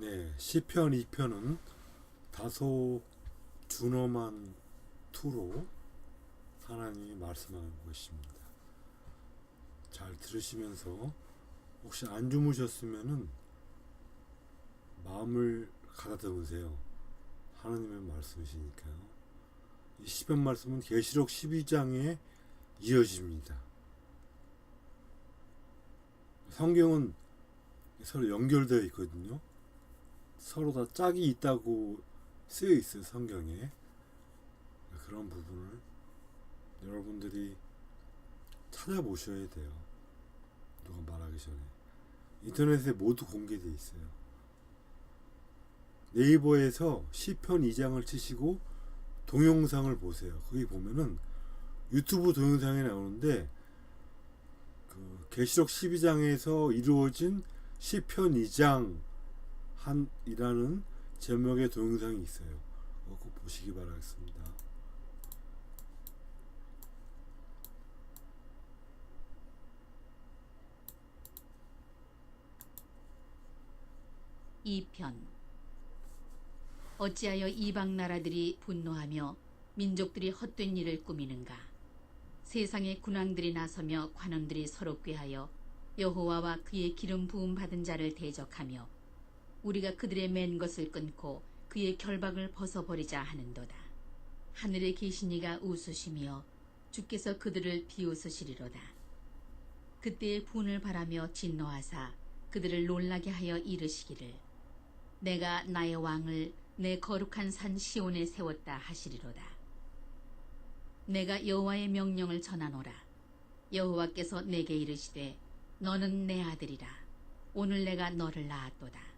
네, 시편 2편은 다소 준엄한 투로 하나님이 말씀하는 것입니다. 잘 들으시면서 혹시 안 주무셨으면은 마음을 가다듬으세요. 하나님의 말씀이시니까요. 이 시편 말씀은 계시록 12장에 이어집니다. 성경은 서로 연결되어 있거든요. 서로 다 짝이 있다고 쓰여 있어요 성경에. 그런 부분을 여러분들이 찾아보셔야 돼요. 누가 말하기 전에. 인터넷에 모두 공개되어 있어요. 네이버에서 시편 2장을 치시고 동영상을 보세요. 거기 보면은 유튜브 동영상이 나오는데 그 계시록 12장에서 이루어진 시편 2장 한이라는 제목의 동영상이 있어요. 그거 꼭 보시기 바라겠습니다. 이편 어찌하여 이방 나라들이 분노하며 민족들이 헛된 일을 꾸미는가 세상의 군왕들이 나서며 관원들이 서로 꾀하여 여호와와 그의 기름 부음 받은 자를 대적하며 우리가 그들의 맨 것을 끊고 그의 결박을 벗어버리자 하는도다 하늘에 계신 이가 웃으시며 주께서 그들을 비웃으시리로다 그때의 분을 바라며 진노하사 그들을 놀라게 하여 이르시기를 내가 나의 왕을 내 거룩한 산 시온에 세웠다 하시리로다. 내가 여호와의 명령을 전하노라. 여호와께서 내게 이르시되 너는 내 아들이라. 오늘 내가 너를 낳았도다.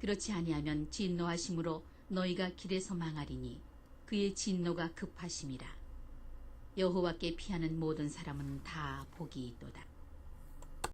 그렇지 아니하면 진노하심으로 너희가 길에서 망하리니 그의 진노가 급하심이라. 여호와께 피하는 모든 사람은 다 복이 있도다.